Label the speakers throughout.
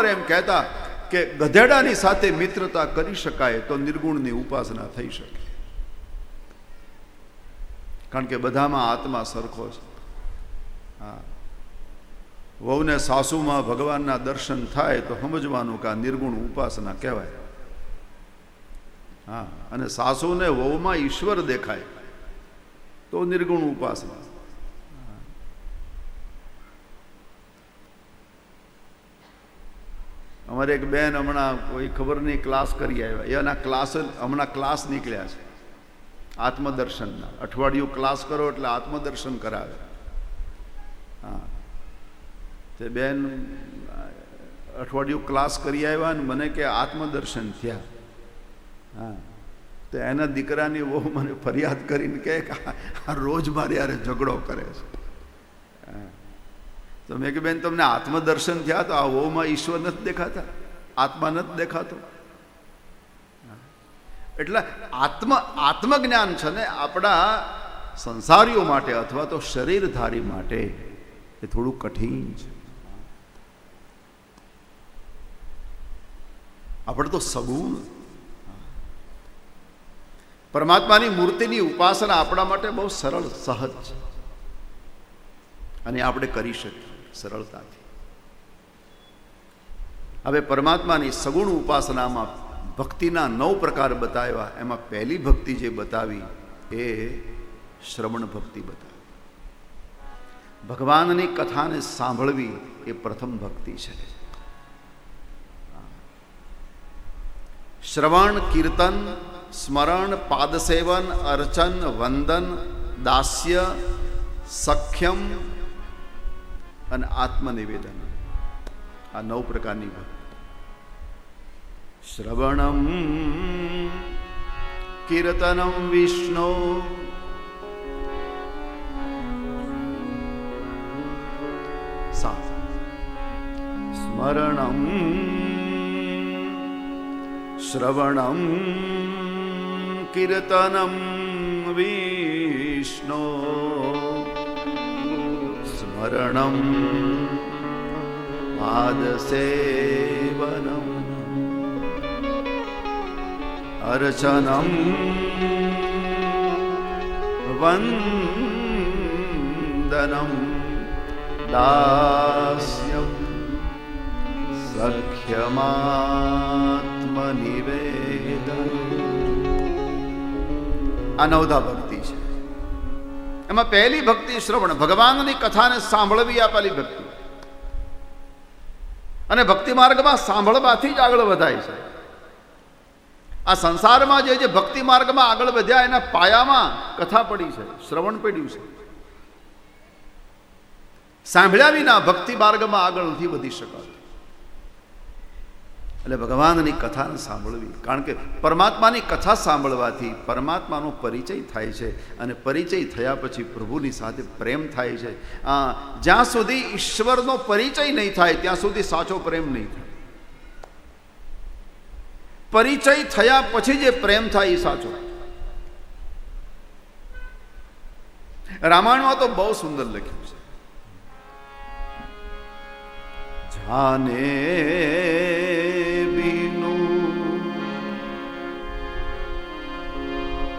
Speaker 1: જ્ઞાનેશ્વર એમ કહેતા કે ગધેડાની સાથે મિત્રતા કરી શકાય તો નિર્ગુણની ઉપાસના થઈ શકે. કારણ કે બધામાં આત્મા સરખો છે. વહુને સાસુમાં ભગવાનના દર્શન થાય તો સમજવાનું કે આ નિર્ગુણ ઉપાસના કહેવાય. હા. અને સાસુને વહુમાં ઈશ્વર દેખાય તો નિર્ગુણ ઉપાસના. અમારે એક બેન હમણાં કોઈ ખબર નહીં, ક્લાસ કરી આવ્યા. એના ક્લાસ હમણાં ક્લાસ નીકળ્યા છે. આત્મદર્શનના. અઠવાડિયું ક્લાસ કરો એટલે આત્મદર્શન કરાવે. હા. તે બેન, અઠવાડિયું ક્લાસ કરી આવ્યા ને મને કે આત્મદર્શન થયા. હા. તો એના દીકરાની બહુ મને ફરિયાદ કરીને કહે કે આ રોજ મારે યારે ઝઘડો કરે છે. તો મેં કે બેન, તમને આત્મદર્શન થયા તો આ વહુમાં ઈશ્વર નથી દેખાતા. આત્મા નથી દેખાતો. એટલે આત્મ, આત્મજ્ઞાન છે ને આપણા સંસારીઓ માટે અથવા તો શરીરધારી માટે એ થોડું કઠિન છે. આપણે તો સગુણ. પરમાત્માની મૂર્તિની ઉપાસના આપણા માટે બહુ સરળ, સહજ છે. અને આપણે કરી શકીએ. સરળતાથી. હવે પરમાત્માની સગુણ ઉપાસનામાં ભક્તિના નવ પ્રકાર બતાવ્યા. એમાં પહેલી ભક્તિ જે બતાવી એ શ્રવણ ભક્તિ બતાવી. ભગવાનની કથાને સાંભળવી એ પ્રથમ ભક્તિ છે. શ્રવણ, કીર્તન, સ્મરણ, પાદસેવન, અર્ચન, વંદન, દાસ્ય, સખ્યમ અને આત્મનિવેદન. આ નવ પ્રકારની શ્રવણમ કીર્તનમ વિષ્ણુ. સ્મરણમ શ્રવણમ કીર્તનમ વિષ્ણુ. स्मरणं पादसेवनम् अर्चनं वन्दनं दास्यं सख्यमात्मनिवेदनम् अनौदा એમાં પહેલી ભક્તિ શ્રવણ. ભગવાનની કથાને સાંભળવી આ પહેલી ભક્તિ. અને ભક્તિ માર્ગમાં સાંભળવાથી જ આગળ વધાય છે. આ સંસારમાં જે જે ભક્તિ માર્ગમાં આગળ વધ્યા, એના પાયામાં કથા પડી છે, શ્રવણ પડ્યું છે. સાંભળ્યા વિના ભક્તિ માર્ગમાં આગળ નથી વધી શકાતું એટલે ભગવાનની કથા સાંભળવી. કારણ કે પરમાત્માની કથા સાંભળવાથી પરમાત્માનો પરિચય થાય છે અને પરિચય થયા પછી પ્રભુની સાથે પ્રેમ થાય છે. જ્યાં સુધી ઈશ્વરનો પરિચય નહીં થાય, ત્યાં સુધી સાચો પ્રેમ નહીં થાય. પરિચય થયા પછી જે પ્રેમ થાય એ સાચો. રામાયણમાં તો બહુ સુંદર લખ્યું છે. જાને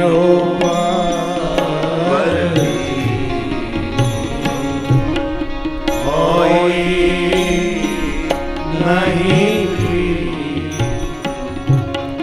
Speaker 2: નો